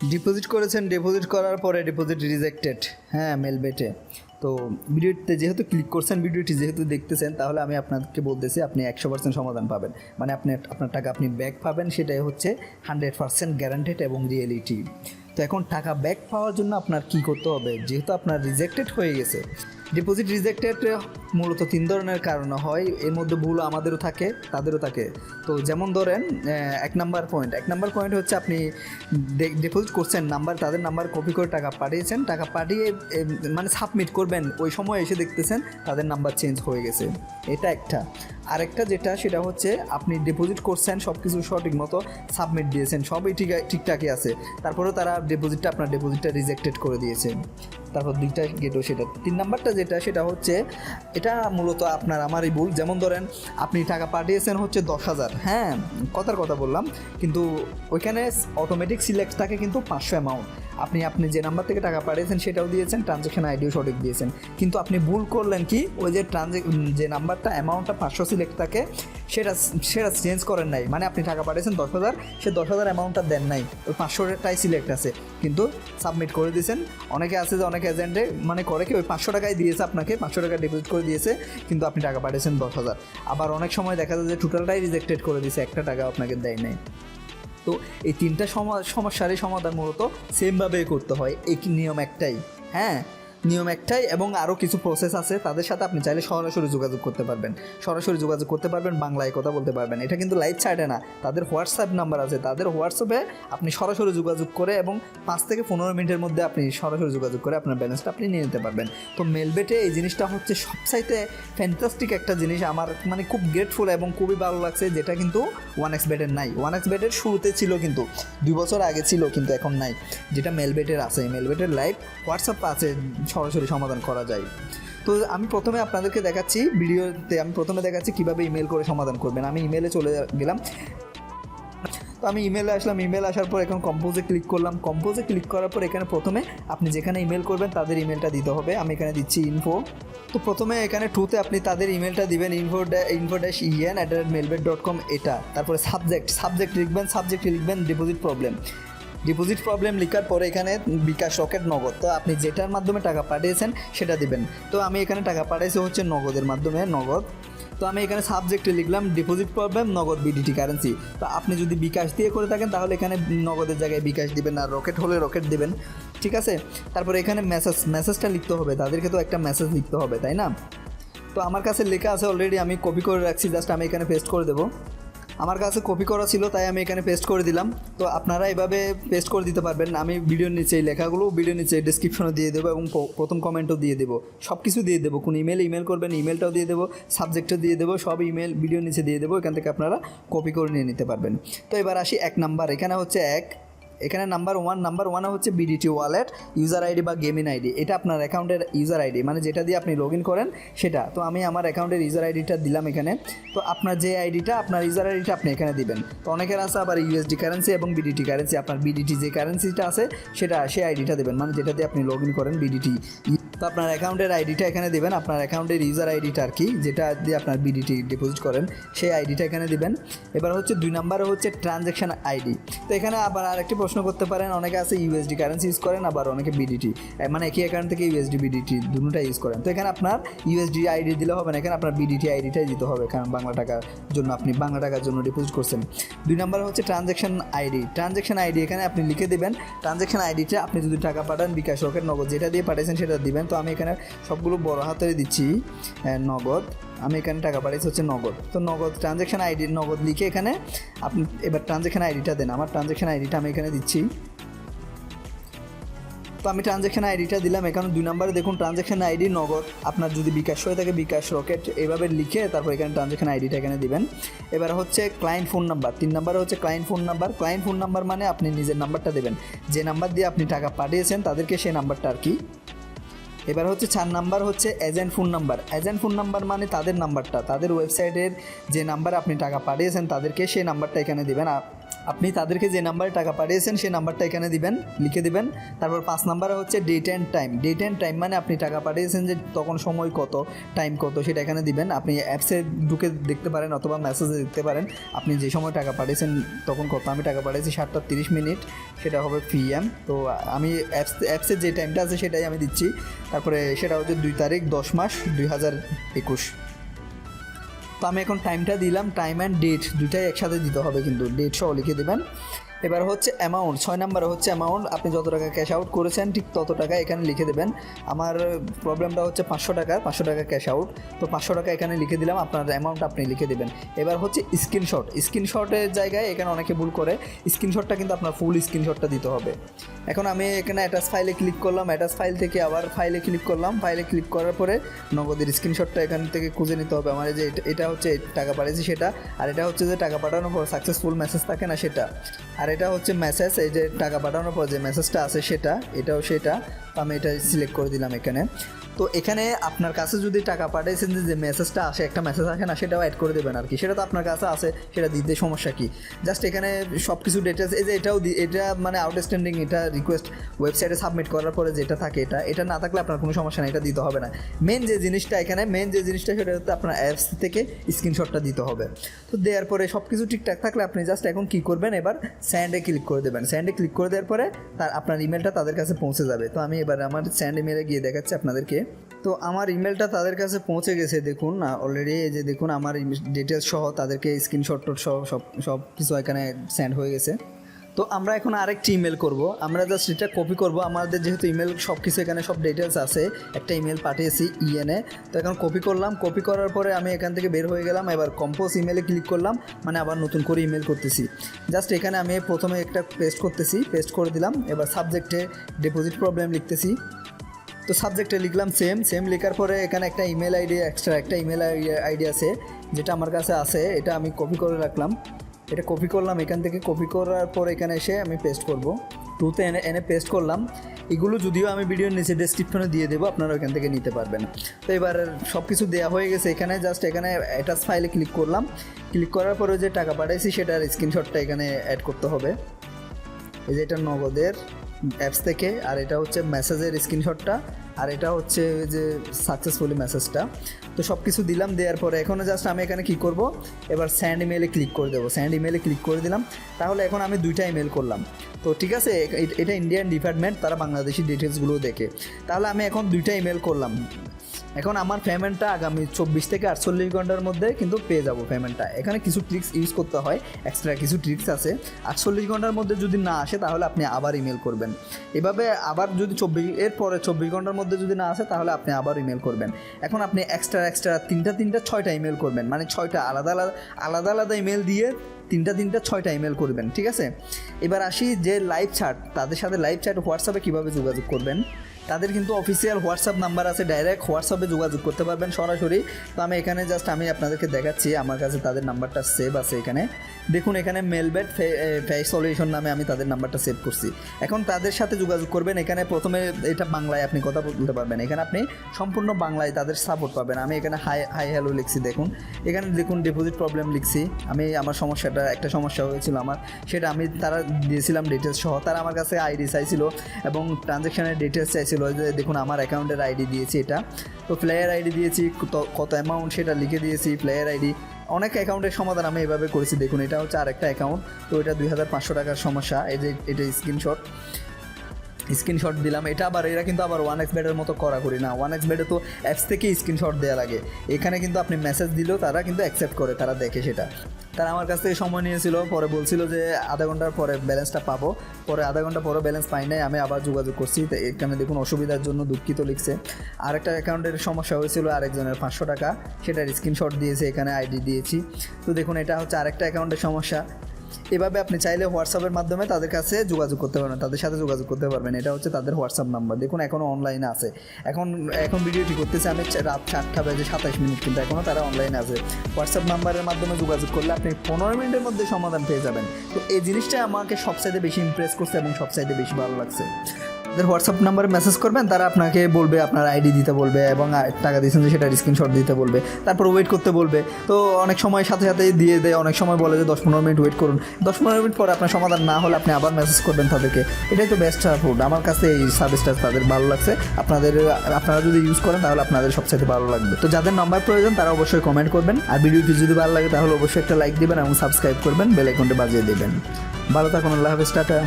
Deposit করেছেন deposit করার পরে ডিপোজিট রিজেক্টেড হ্যাঁ মেলবেটে তো ভিডিওতে যেহেতু ক্লিক করছেন, ভিডিওটি যেহেতু দেখতেছেন, তাহলে আমি আপনাকে বলতেছি আপনি একশো পার্সেন্ট সমাধান পাবেন। মানে আপনি, আপনার টাকা আপনি ব্যাক পাবেন, সেটাই হচ্ছে হান্ড্রেড পার্সেন্ট গ্যারান্টেড এবং রিয়েলিটি তো এখন টাকা ব্যাক পাওয়ার জন্য আপনার কি করতে হবে? যেহেতু আপনার রিজেক্টেড হয়ে গেছে। ডিপোজিট রিজেক্টেড মূলত তিন ধরনের কারণে হয়। এর মধ্যে ভুল আমাদেরও থাকে, তাদেরও থাকে। তো যেমন ধরেন এক নাম্বার পয়েন্ট এক নাম্বার পয়েন্ট হচ্ছে আপনি ডিপোজিট করছেন নাম্বার তাদের নাম্বার কপি করে টাকা পাঠিয়েছেন। টাকা পাঠিয়ে মানে সাবমিট করবেন। ওই সময় এসে দেখতেছেন তাদের নাম্বার চেঞ্জ হয়ে গেছে। এটা একটা। আরেকটা যেটা, সেটা হচ্ছে আপনি ডিপোজিট করছেন সব কিছু সঠিক মতো সাবমিট দিয়েছেন। সবই ঠিক, ঠিকঠাকই আছে। তারপরেও তারা ডিপোজিটটা আপনার ডিপোজিটটা রিজেক্টেড করে দিয়েছে। তারপর দুইটা গেটও সেটা। তিন নাম্বারটা যেটা, সেটা হচ্ছে, এটা মূলত আপনার আমারই ভুল। যেমন ধরেন, আপনি টাকা পাঠিয়েছেন হচ্ছে দশ হাজার। হ্যাঁ কথার কথা বললাম। কিন্তু ওইখানে অটোমেটিক সিলেক্ট থাকে কিন্তু পাঁচশো অ্যামাউন্ট আপনি আপনি যে নাম্বার থেকে টাকা পাঠিয়েছেন, সেটাও দিয়েছেন ট্রানজ্যাকশন আইডিও সঠিক দিয়েছেন। কিন্তু আপনি ভুল করলেন কি? ওই যে ট্রানজে যে নাম্বারটা অ্যামাউন্টটা পাঁচশো সিলেক্ট থাকে, সেটা সেটা চেঞ্জ করেন নাই। মানে আপনি টাকা পাঠিয়েছেন দশ হাজার, সে দশ হাজার অ্যামাউন্টটা দেন নাই। ওই পাঁচশোটাই সিলেক্ট আছে। কিন্তু সাবমিট করে দিয়েছেন। অনেকে আছে যে, অনেক এজেন্টে মানে করে কি ওই পাঁচশো টাকায় দিয়েছে আপনাকে, পাঁচশো টাকা ডিপোজিট করে দিয়েছে, কিন্তু আপনি টাকা পাঠিয়েছেন দশ হাজার। আবার অনেক সময় দেখা যায় যে টোটালটাই রিজেক্টেড করে দিয়েছে, একটা টাকা আপনাকে দেয় নাই। তো এই তিনটা সমা- সমস্যারই সমাধান মূলত সেমভাবেই করতে হয় এই নিয়ম একটাই। হ্যাঁ? নিয়ম একটাই এবং আরও কিছু প্রসেস আছে, তাদের সাথে আপনি চাইলে সরাসরি যোগাযোগ করতে পারবেন। সরাসরি যোগাযোগ করতে পারবেন, বাংলায় কথা বলতে পারবেন। এটা কিন্তু লাইভ ছাড়ে না, তাদের হোয়াটসঅ্যাপ নাম্বার আছে। তাদের হোয়াটসঅ্যাপে আপনি সরাসরি যোগাযোগ করে এবং পাঁচ থেকে পনেরো মিনিটের মধ্যে আপনি সরাসরি যোগাযোগ করে আপনার ব্যালেন্সটা আপনি নিয়ে নিতে পারবেন। তো মেলবেটে এই জিনিসটা হচ্ছে সবসাইতে ফ্যান্টাস্টিক একটা জিনিস। আমার মানে খুব গ্রেটফুল এবং খুবই ভালো লাগছে, যেটা কিন্তু ওয়ান এক্স বেডের নাই। ওয়ান এক্স বেডের শুরুতে ছিল কিন্তু, দুই বছর আগে ছিল কিন্তু এখন নাই। যেটা মেলবেটের আছে। মেলবেটের লাইভ হোয়াটসঅ্যাপ আছে। সরাসরি সমাধান করা যায়। তো আমি প্রথমে আপনাদেরকে দেখাচ্ছি ভিডিওতে, আমি প্রথমে দেখাচ্ছি কীভাবে ইমেল করে সমাধান করবেন। আমি ইমেলে চলে গেলাম। তো আমি ইমেলে আসলাম। ইমেল আসার পর এখন কম্পোজে ক্লিক করলাম। কম্পোজে ক্লিক করার পর এখানে প্রথমে আপনি যেখানে ইমেল করবেন তাদের ইমেলটা দিতে হবে। আমি এখানে দিচ্ছি ইনফো তো প্রথমে এখানে টুতে আপনি তাদের ইমেলটা দিবেন। Info info dash EN at Melbet dot com এটা। তারপরে সাবজেক্ট সাবজেক্ট লিখবেন সাবজেক্ট লিখবেন ডিপোজিট প্রবলেম ডিপোজিট প্রবলেম লেখার পরে এখানে বিকাশ রকেট নগদ। তো আপনি যেটার মাধ্যমে টাকা পাঠিয়েছেন, সেটা দিবেন। তো আমি এখানে টাকা পাঠিয়েছি হচ্ছে নগদের মাধ্যমে, নগদ। তো আমি এখানে সাবজেক্টে লিখলাম deposit problem Nagad BDT currency তো আপনি যদি বিকাশ দিয়ে করে থাকেন, তাহলে এখানে নগদের জায়গায় বিকাশ দিবেন আর রকেট হলে রকেট দিবেন। ঠিক আছে? তারপরে এখানে মেসেজ মেসেজটা লিখতে হবে। তাদেরকে তো একটা মেসেজ লিখতে হবে, তাই না? তো আমার কাছে লেখা আছে অলরেডি আমি কপি করে রাখছি জাস্ট আমি এখানে পেস্ট করে দেবো। আমার কাছে কপি করা ছিল, তাই আমি এখানে পেস্ট করে দিলাম। তো আপনারা এভাবে পেস্ট করে দিতে পারবেন। আমি ভিডিওর নিচে এই লেখাগুলো ভিডিওর নিচে ডিসক্রিপশনে দিয়ে দেবো এবং প্রথম কমেন্টও দিয়ে দেবো। সব কিছু দিয়ে দেবো। কোন ইমেল ইমেল করবেন ইমেলটাও দিয়ে দেবো সাবজেক্টও দিয়ে দেবো, সব ইমেল ভিডিওর নিচে দিয়ে দেবো। এখান থেকে আপনারা কপি করে নিয়ে নিতে পারবেন। তো এবার আসি এক নাম্বার এখানে হচ্ছে এক। এখানে নাম্বার ওয়ান নাম্বার ওয়ান হচ্ছে বিডিটি ওয়ালেট ইউজার আইডি বা গেমিং আইডি এটা আপনার অ্যাকাউন্টের ইউজার আইডি মানে যেটা দিয়ে আপনি লগ ইন করেন, সেটা। তো আমি আমার অ্যাকাউন্টের ইউজার আইডিটা দিলাম এখানে। তো আপনার যে আইডিটা আপনার ইউজার আইডিটা আপনি এখানে দিবেন। তো অনেকের আছে আবার ইউএসডি কারেন্সি এবং বিডিটি কারেন্সি আপনার বিডিটি যে কারেন্সিটা আছে, সেটা সেই আইডিটা দেবেন। মানে যেটা দিয়ে আপনি লগ ইন করেন বিডিটি তো আপনার অ্যাকাউন্টের আইডিটা এখানে দেবেন। আপনার অ্যাকাউন্টের ইউজার আইডিটা আর কি, যেটা দিয়ে আপনার বিডিটি ডিপোজিট করেন, সেই আইডিটা এখানে দেবেন। এবার হচ্ছে দুই নাম্বারে হচ্ছে ট্রানজ্যাকশন আইডি তো এখানে আবার আরেকটি প্রশ্ন করতে পারেন, অনেকে আছে ইউএসডি কারেন্সি ইউজ করেন, আবার অনেকে বিডিটি মানে একই অ্যাকাউন্ট থেকে ইউএসডি বিডিটি দুটোটা ইউজ করেন। তো এখানে আপনার ইউএসডি আইডি দিলে হবে না, এখানে আপনার বিডিটি আইডিটাই দিতে হবে, কারণ বাংলা টাকার জন্য আপনি, বাংলা টাকার জন্য ডিপোজিট করছেন। দুই নাম্বার হচ্ছে ট্রানজ্যাকশন আইডি ট্রানজ্যাকশন আইডি এখানে আপনি লিখে দেবেন ট্রানজ্যাকশন আইডিটা আপনি যদি টাকা পাঠান বিকাশ রকেট নগদ যেটা দিয়ে পাঠিয়েছেন সেটা দিবেন। তো আমি এখানে সবগুলো বড় হাতে দিচ্ছি নগদ। আমি এখানে টাকা পাঠিয়েছি হচ্ছে নগদ। তো নগদ ট্রানজ্যাকশন আইডি নগদ লিখে এখানে আপনি এবার ট্রানজ্যাকশন আইডিটা দেন। আমার ট্রানজ্যাকশন আইডিটা আমি এখানে দিচ্ছি। তো আমি ট্রানজ্যাকশন আইডিটা দিলাম। এখানে দুই নম্বরে দেখুন ট্রানজ্যাকশন আইডি নগদ। আপনার যদি বিকাশ হয়ে থাকে, বিকাশ রকেট, এভাবে লিখে তারপর এখানে ট্রানজ্যাকশন আইডিটা এখানে দিবেন। এবার হচ্ছে ক্লায়েন্ট ফোন নাম্বার তিন নম্বরে হচ্ছে client phone number client phone number মানে আপনি নিজের নাম্বারটা দেবেন। যে নাম্বার দিয়ে আপনি টাকা পাঠিয়েছেন, তাদেরকে সেই নাম্বারটা আর কি এবার হচ্ছে চার নাম্বার হচ্ছে agent phone number agent phone number মানে তাদের নাম্বারটা তাদের ওয়েবসাইটের যে নাম্বার আপনি টাকা পাঠিয়েছেন, তাদেরকে সেই নাম্বারটা এখানে দেবেন। আপনি তাদেরকে যে নাম্বারে টাকা পাঠিয়েছেন, সেই নাম্বারটা এখানে দিবেন, লিখে দিবেন। তারপর পাঁচ নাম্বারে হচ্ছে date and time date and time মানে আপনি টাকা পাঠিয়েছেন যে তখন সময় কত টাইম কত, সেটা এখানে দিবেন। আপনি অ্যাপসে ঢুকে দেখতে পারেন অথবা মেসেজে দেখতে পারেন, আপনি যে সময় টাকা পাঠিয়েছেন, তখন কত, আমি টাকা পাঠিয়েছি সাতটা তিরিশ মিনিট, সেটা হবে পিএম তো আমি অ্যাপস অ্যাপসের যে টাইমটা আছে সেটাই আমি দিচ্ছি। তারপরে সেটা হচ্ছে দুই তারিখ, দশ মাস, দুই হাজার একুশ। তো আমি এখন টাইমটা দিলাম টাইম অ্যান্ড ডেট দুইটাই একসাথে দিতে হবে কিন্তু ডেট সহ লিখে দেবেন। এবার হচ্ছে অ্যামাউন্ট ছয় নাম্বারে হচ্ছে অ্যামাউন্ট আপনি যত টাকা ক্যাশ আউট করেছেন, ঠিক তত টাকা এখানে লিখে দেবেন। আমার প্রবলেমটা হচ্ছে পাঁচশো টাকা পাঁচশো টাকা ক্যাশ আউট তো পাঁচশো টাকা এখানে লিখে দিলাম, আপনার অ্যামাউন্ট আপনি লিখে দেবেন। এবার হচ্ছে স্ক্রিনশট স্ক্রিনশটের জায়গায় এখানে অনেকে ভুল করে স্ক্রিনশটটা কিন্তু আপনার ফুল স্ক্রিনশটটা দিতে হবে। এখন আমি এখানে অ্যাটাচ ফাইলে ক্লিক করলাম অ্যাটাচ ফাইল থেকে আবার ফাইলে ক্লিক করলাম। ফাইলে ক্লিক করার পরে নগদের স্ক্রিনশটটা এখান থেকে খুঁজে নিতে হবে। আমার যে এটা- হচ্ছে টাকা পাঠিয়েছি সেটা, আর এটা হচ্ছে যে টাকা পাঠানোর পর সাকসেসফুল মেসেজ থাকে না সেটা। আর এটা হচ্ছে মেসেজ এই যে টাকা পাঠানোর পর যে মেসেজটা আছে সেটা, এটাও সেটা আমি এটা সিলেক্ট করে দিলাম এখানে। তো এখানে আপনার কাছে যদি টাকা পাঠিয়েছেন যে- মেসেজটা আসে, একটা মেসেজ আসে না, সেটাও অ্যাড করে দেবেন আর কি সেটা তো আপনার কাছে আছে, সেটা দিতে সমস্যা কি? জাস্ট এখানে সব কিছু ডিটেলস এই যে এটাও এটা মানে আউটস্ট্যান্ডিং এটা রিকোয়েস্ট ওয়েবসাইটে সাবমিট করার পরে যেটা থাকে এটা এটা না থাকলে আপনার কোনো সমস্যা নেই, এটা দিতে হবে না। মেন যে জিনিসটা এখানে মেন যে জিনিসটা সেটা হচ্ছে আপনার অ্যাপস থেকে স্ক্রিনশটটা দিতে হবে। তো দেওয়ার পরে সব কিছু ঠিকঠাক থাকলে আপনি জাস্ট এখন কী করবেন, এবার স্যান্ডে ক্লিক করে দেবেন। স্যান্ডে ক্লিক করে দেওয়ার পরে তার, আপনার ইমেলটা তাদের কাছে পৌঁছে যাবে। তো আমি এবার আমার স্যান্ড ইমেলে গিয়ে দেখাচ্ছি আপনাদেরকে। তো আমার ইমেলটা তাদের কাছে পৌঁছে গেছে, দেখুন অলরেডি যে দেখুন আমার ডিটেলস সহ তাদেরকে স্ক্রিনশট সহ সব সব কিছু এখানে সেন্ড হয়ে গেছে। তো আমরা এখন আরেকটি ইমেল করব। আমরা জাস্ট এটা কপি করব। আমাদের যেহেতু ইমেল সব কিছু এখানে সব ডিটেলস আছে, একটা ইমেল পাঠিয়েছি ইএনএ তো এখন কপি করলাম। কপি করার পরে আমি এখান থেকে বের হয়ে গেলাম। এবার কম্পোজ ইমেলে ক্লিক করলাম। মানে আবার নতুন করে ইমেল করতেছি। জাস্ট এখানে আমি প্রথমে একটা পেস্ট করতেছি পেস্ট করে দিলাম। এবার সাবজেক্টে ডিপোজিট প্রবলেম লিখতেছি। তো সাবজেক্টে লিখলাম সেম সেম লেখার পরে এখানে একটা ইমেল আইডি এক্সট্রা একটা ইমেল আইডি আছে, যেটা আমার কাছে আছে, এটা আমি কপি করে রাখলাম। এটা কপি করলাম, এখান থেকে কপি করার পর এখানে এসে আমি পেস্ট করব। টুতে এনে এনে পেস্ট করলাম। এগুলো যদিও আমি ভিডিওর নিচে ডেসক্রিপশনে দিয়ে দেবো, আপনারা ওইখান থেকে নিতে পারবেন। তো এবার সব কিছু দেওয়া হয়ে গেছে এখানে জাস্ট এখানে অ্যাটাচ ফাইলে ক্লিক করলাম। ক্লিক করার পরে যে টাকা পাঠাইছি, সেটার স্ক্রিনশটটা এখানে অ্যাড করতে হবে। এই যে এটা নগদের অ্যাপস থেকে, আর এটা হচ্ছে মেসেজের স্ক্রিনশটটা আর এটা হচ্ছে যে সাকসেসফুলি মেসেজটা তো সব কিছু দিলাম, দেওয়ার পরে এখনও জাস্ট আমি এখানে কী করব? এবার স্যান্ড ইমেলে ক্লিক করে দেবো। স্যান্ড ইমেলে ক্লিক করে দিলাম, তাহলে এখন আমি দুইটা ইমেল করলাম। তো ঠিক আছে এটা ইন্ডিয়ান ডিপার্টমেন্ট তারা বাংলাদেশি ডিটেলসগুলো দেখে। তাহলে আমি এখন দুইটা ইমেল করলাম। এখন আমার পেমেন্টটা আগামী চব্বিশ থেকে আটচল্লিশ ঘণ্টার মধ্যে কিন্তু পেয়ে যাব পেমেন্টটা এখানে কিছু ট্রিক্স ইউজ করতে হয় এক্সট্রা কিছু ট্রিক্স আছে। আটচল্লিশ ঘণ্টার মধ্যে যদি না আসে, তাহলে আপনি আবার ইমেল করবেন। এভাবে আবার যদি চব্বিশ, এর পরে চব্বিশ ঘণ্টার মধ্যে যদি না আসে, তাহলে আপনি আবার ইমেল করবেন। এখন আপনি এক্সট্রা এক্সট্রা তিনটা তিনটা, ছয়টা ইমেল করবেন। মানে ছয়টা আলাদা আলাদা আলাদা আলাদা ইমেল দিয়ে তিনটা তিনটা, ছয়টা ইমেল করবেন, ঠিক আছে? এবার আসি যে লাইভ চ্যাট তাদের সাথে লাইভ চ্যাট হোয়াটসঅ্যাপে কীভাবে যোগাযোগ করবেন? তাদের কিন্তু অফিসিয়াল হোয়াটসঅ্যাপ নাম্বার আছে ডাইরেক্ট হোয়াটসঅ্যাপে যোগাযোগ করতে পারবেন সরাসরি। তো আমি এখানে জাস্ট আমি আপনাদেরকে দেখাচ্ছি, আমার কাছে তাদের নাম্বারটা সেভ আছে এখানে। দেখুন, এখানে মেলবেট ফেস সলিউশন নামে আমি তাদের নাম্বারটা সেভ করছি। এখন তাদের সাথে যোগাযোগ করবেন, এখানে প্রথমে এটা বাংলায় আপনি কথা বলতে পারবেন। এখানে আপনি সম্পূর্ণ বাংলায় তাদের সাপোর্ট পাবেন। আমি এখানে হাই হাই হ্যালো লিখছি, দেখুন। এখানে দেখুন ডিপোজিট প্রবলেম লিখছি। আমি আমার সমস্যাটা, একটা সমস্যা হয়েছিল আমার। সেটা আমি তারা দিয়েছিলাম ডিটেলস সহ। তারা আমার কাছে আইডি চাইছিল এবং ট্রানজ্যাকশনের ডিটেলস চাইছিল। যে, দেখুন, আমার অ্যাকাউন্টের আইডি দিয়েছি এটা। তো প্লেয়ার আইডি দিয়েছি, কত- কত অ্যামাউন্ট সেটা লিখে দিয়েছি প্লেয়ার আইডি। অনেক অ্যাকাউন্টের সমাধান আমি এভাবে করেছি। দেখুন, এটা হচ্ছে আরেকটা অ্যাকাউন্ট। তো এটা দুই হাজার পাঁচশো টাকার সমস্যা। এই যে, এটা স্ক্রিনশট স্ক্রিনশট দিলাম। এটা আবার, এরা কিন্তু আবার ওয়ান এক্স বেডের মতো করা করি না। ওয়ান এক্স বেডে তো অ্যাপস থেকে স্ক্রিনশট দেওয়া লাগে। এখানে কিন্তু আপনি মেসেজ দিলেও তারা কিন্তু অ্যাকসেপ্ট করে, তারা দেখে সেটা। তারা আমার কাছ থেকে সময় নিয়েছিল, পরে বলছিল যে আধা ঘণ্টার পরে ব্যালেন্সটা পাবো। পরে আধা ঘণ্টা পরে ব্যালেন্স পাই নাই, আমি আবার যোগাযোগ করছি। এখানে দেখুন অসুবিধার জন্য দুঃখিত লিখছে। আরেকটা অ্যাকাউন্টের সমস্যা হয়েছিল আরেকজনের পাঁচশো টাকা। সেটার স্ক্রিনশট দিয়েছে, এখানে আইডি দিয়েছি। তো দেখুন, এটা হচ্ছে আরেকটা অ্যাকাউন্টের সমস্যা। এভাবে আপনি চাইলে হোয়াটসঅ্যাপের মাধ্যমে তাদের কাছে যোগাযোগ করতে পারবেন, তাদের সাথে যোগাযোগ করতে পারবেন। এটা হচ্ছে তাদের হোয়াটসঅ্যাপ নাম্বার দেখুন এখনও অনলাইনে আছে। এখন এখন ভিডিওটি করতেছে আমি রাত চারটা বাজে সাতাশ মিনিট কিন্তু এখনও তারা অনলাইনে আছে। হোয়াটসঅ্যাপ নাম্বারের মাধ্যমে যোগাযোগ করলে আপনি পনেরো মিনিটের মধ্যে সমাধান পেয়ে যাবেন। তো এই জিনিসটা আমাকে সবচাইতে বেশি ইমপ্রেস করছে এবং সবচাইতে বেশি ভালো লাগছে। যাদের হোয়াটসঅ্যাপ নাম্বারে মেসেজ করবেন, তারা আপনাকে বলবে, আপনার আইডি দিতে বলবে এবং টাকা দিয়েছেন যে সেটার স্ক্রিনশট দিতে বলবে, তারপর ওয়েট করতে বলবে। তো অনেক সময় সাথে সাথে দিয়ে দেয়, অনেক সময় বলে যে দশ পনেরো মিনিট ওয়েট করুন। দশ পনেরো মিনিট পরে আপনার সমাধান না হলে আপনি আবার মেসেজ করবেন তাদেরকে। এটাই তো বেস্ট সাপোর্ট আমার কাছে এই সার্ভিসটা তাদের ভালো লাগছে। আপনাদের, আপনারা যদি ইউজ করেন, তাহলে আপনাদের সবচেয়ে ভালো লাগবে। তো যাদের নাম্বার প্রয়োজন, তারা অবশ্যই কমেন্ট করবেন। আর ভিডিওটি যদি ভালো লাগে, তাহলে অবশ্যই একটা লাইক দিবেন এবং সাবস্ক্রাইব করবেন বেল আইকনটা বাজিয়ে দেবেন। ভালো থাকুন, আল্লাহ হাফেজ, টাটা।